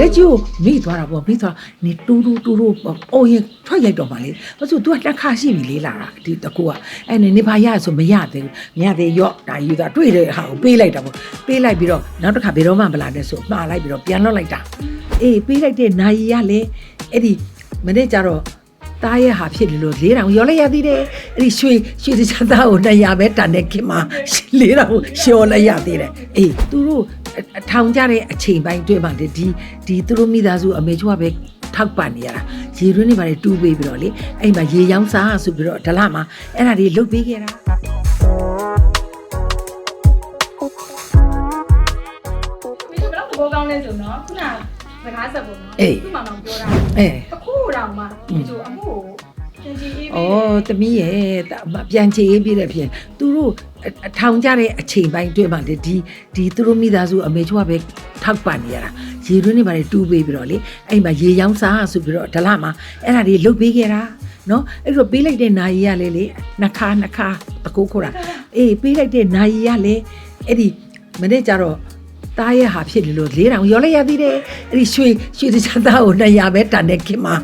လက်ကြီးကိုမိသွားတာပေါ့မိသွားနေတူတူတူတူအိုးရင်ထွက်ရိုက်တော့မှလေဘာလို့ तू ကတက်ခါရှိပြီလေလာတာဒီတကူကအဲ့နေနေပါရဆိုမရသေးဘူးမရသေးရော့ဒါယူတာတွေ့တဲ့ဟာကိုပေးလိုက်တာပေါ့ပေးလိုက်ပြီးတော့နောက်တစ်ခါဘယ်တော့မှမလာတဲ့ဆိုမှားလိုက်ပြီးတော့ပြန်လွှတ်လိုက်တာအေးပေးလိုက်တဲ့နိုင်ရလေအဲ့ဒီမနေ့ကျတော့တားရဲ့ဟာဖြစ်တယ်လို့၄တောင်ရော်လိုက်ရသေးတယ်အဲ့ဒီရွှေရွှေစချမ်းသားကို200ပဲတန်တဲ့ခင်မှာ၄တောင်ရှော်လိုက်ရသေးတယ်အေးသူတို့အ ထောင်ကြတဲ့အချိန်ပိုင်းတွေ့မှလေဒီဒီသူတို့မိသားစုအမေချွားပဲထောက်ပံ့နေရတာရေတွင်းတွေပါလေတူးပေးပြီးတော့လေအဲ့မှာရေရောင်းစားဆိုပြီးတော့ဒလမှာအဲ့ဒါတွေလုတ်ပေးခဲ့တာဒီလိုတော့ဘောကောင်းလဲဆိုတော့ခုနစကားဆက်ပုံနော်အေးခုမှတော့ပြောတာအေးအခုတော့မှဒီလိုအမှုကိုသင်ကြည့်အေး ဩသမီးရဲ့ပြန်ချေရေးပြည့်တဲ့ဖြစ်သူတို့အထောင်ကြတဲ့အချိန်ပိုင်းတွေ့မှလေဒီဒီသူတို့မိသားစုအမေချွားပဲထောက်ပံ့နေရတာရေတွင်းတွေပါလေတူးပေးပြီးတော့လေအဲ့မှာရေရောင်းစားဆိုပြီးတော့ဒလမှာအဲ့ဒါတွေလုတ်ပေးခဲ့တာနော်အဲ့တော့ပေးလိုက်တဲ့နာရီကလေလေနှစ်ခါနှစ်ခါတကူခိုးတာအေးပေးလိုက်တဲ့နာရီကလေအဲ့ဒီမနေ့ကျတော့ တားရဲ့ဟာဖြစ်တယ်လို့၄တောင်ရော်လိုက်ရသေးတယ်အဲ့ဒီရွှေရွှေတချမ်းသားကို200ပဲတန်တဲ့ခင်မှာ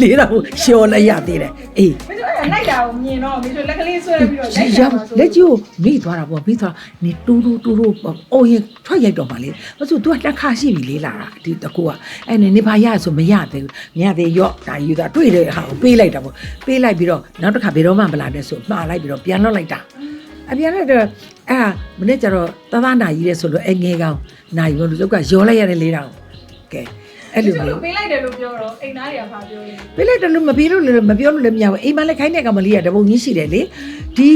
၄တောင်ရှော်လိုက်ရသေးတယ်အေးမင်းတို့အဲ့လိုက်တာကိုမြင်တော့မင်းတို့လက်ကလေးဆွဲပြီးတော့လိုက်တာရောက်ပါဆိုလက်ကြီးကိုမိသွားတာပေါ့မိသွားနေတူတူတူတူအိုးရင်ထွက်ရိုက်တော့မှလေဘာလို့ तू ကတက်ခါရှိပြီလေလာတာဒီတကူကအဲ့နေနေပါရဆိုမရသေးဘူးမရသေးရော့ဒါယူတာတွေ့တဲ့ဟာကိုပေးလိုက်တာပေါ့ပေးလိုက်ပြီးတော့နောက်တစ်ခါဘယ်တော့မှမလာတဲ့ဆိုမှားလိုက်ပြီးတော့ပြန်လွှတ်လိုက်တာ အပြန်လိုက်တော့အဲ့ဒါမနေ့ကျတော့သသနာကြီးတဲ့ဆိုလို့အငယ်ကောင်နိုင်ဘလို့သူကရောလိုက်ရတယ်လေးတောင်ကဲအဲ့လိုမျိုးပေးလိုက်တယ်လို့ပြောတော့အိမ်သားတွေကဖာပြောတယ်ပေးလိုက်တယ်လို့မပေးလို့လည်းမပြောလို့လည်းမရဘူးအိမ်မလည်းခိုင်းတဲ့ကောင်မလေးကတပုံကြီးရှိတယ်လေဒီ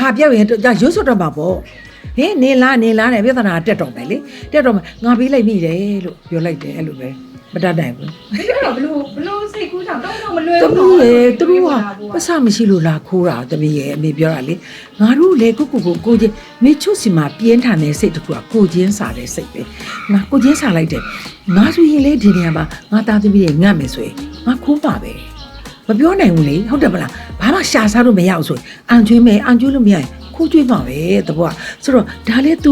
ဟာပြောက်ရင်ဒါရုပ်စွတ်တော့မှာပေါ့ဟင်းနေလားနေလားနဲ့ပြဿနာတက်တော့မယ်လေတက်တော့မယ်ငါပေးလိုက်မိတယ်လို့ပြောလိုက်တယ်အဲ့လိုပဲ မတတ်နိုင်ဘူးဒီကတော့ဘလို့ဘလို့စိတ်ကူးတာတော့တော့မလွယ်တဘူးမီးရဲ့သူတို့ကပတ်စမရှိလို့လာခိုးတာတမီးရဲ့အမေပြောတာလေငါတို့လေကိုကိုကိုကိုချင်းမေချွတ်စီမှာပြင်းထန်တဲ့စိတ်တခုကကိုချင်းစားတဲ့စိတ်ပဲငါကိုချင်းစားလိုက်တယ်ငါဆိုရင်လေဒီနေရာမှာငါသားသမီးတွေငတ်မယ်ဆိုရင်ငါခိုးပါပဲမပြောနိုင်ဘူးလေဟုတ်တယ်မလားဘာမှရှာစားလို့မရအောင်ဆိုရင်အန်ကျွေးမယ်အန်ကျွေးလို့မရရင်ခိုးကျွေးမှာပဲတဘောကဆိုတော့ဒါလေ तू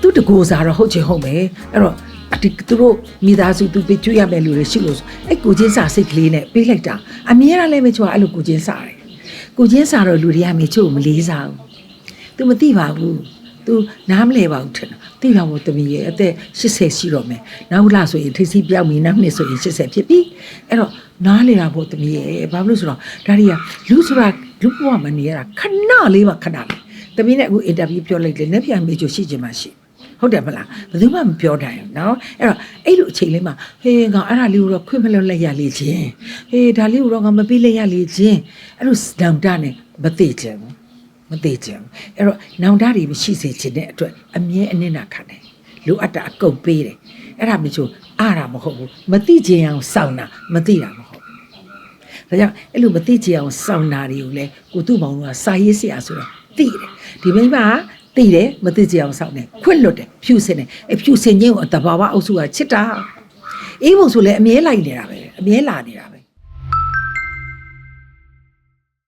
तू တကူစားတော့ဟုတ်ချင်ဟုတ်မယ်အဲ့တော့အ ဒီသူတို့မိသားစုသူတွေကျွေးရမယ်လို့ရှိလို့အဲ့ကိုချင်းစာစိတ်ကလေးနဲ့ပေးလိုက်တာအမြဲတမ်းလည်းမချွာအဲ့လိုကိုချင်းစာတယ်ကိုချင်းစာတော့လူတွေကမချို့မလေးစားဘူး तू မသိပါဘူး तू နားမလဲပါဘူးထင်တာသိပါမို့တမီးရဲ့အသက်80ရှိတော့မယ်နောက်လဆိုရင်ထိစီပြောင်းပြီနောက်နှစ်ဆိုရင်80ဖြစ်ပြီအဲ့တော့နားလေတာပေါ့တမီးရဲ့ဘာလို့ဆိုတော့ဒါတွေကလူဆိုတာလူဘဝမှာနေရတာခဏလေးပါခဏလေးတမီးနဲ့အခုအင်တာဗျူးပြောလိုက်တယ်လက်ပြန်မေးချိုရှိချင်မှရှိတယ် ဟုတ်တယ်မလားဘယ်သူမှမပြောနိုင်ဘူးเนาะအဲ့တော့အဲ့လိုအချိန်လေးမှာဟေးငါအဲ့ဒါလေးကိုတော့ခွင့်မလွတ်လိုက်ရလေချင်းဟေးဒါလေးကိုတော့ငါမပေးလိုက်ရလေချင်းအဲ့လိုဒေါန်တာနဲ့မသိချင်ဘူး မသေးချင်ဘူးအဲ့တော့နောင်တတွေမရှိစေချင်တဲ့အတွက်အမြဲအနစ်နာခံတယ်လိုအပ်တာအကုန်ပေးတယ်အဲ့ဒါမျိုးချို့အားတာမဟုတ်ဘူးမသိချင်အောင်စောင့်တာမသိတာမဟုတ်ဘူးဒါကြောင့်အဲ့လိုမသိချင်အောင်စောင့်တာတွေကိုလေကိုသူ့မောင်ကစာရေးဆရာဆိုတော့သိတယ်ဒီမိမက သိတယ်မသိချင်အောင်စောင့်တယ်ခွင့်လွတ်တယ်ဖြူစင်တယ်အဲ့ဖြူစင်ခြင်းကိုတဘာဝအုပ်စုကချစ်တာအေးပုံဆိုလဲအမြဲလိုက်နေတာပဲအမြဲလာနေတာပဲ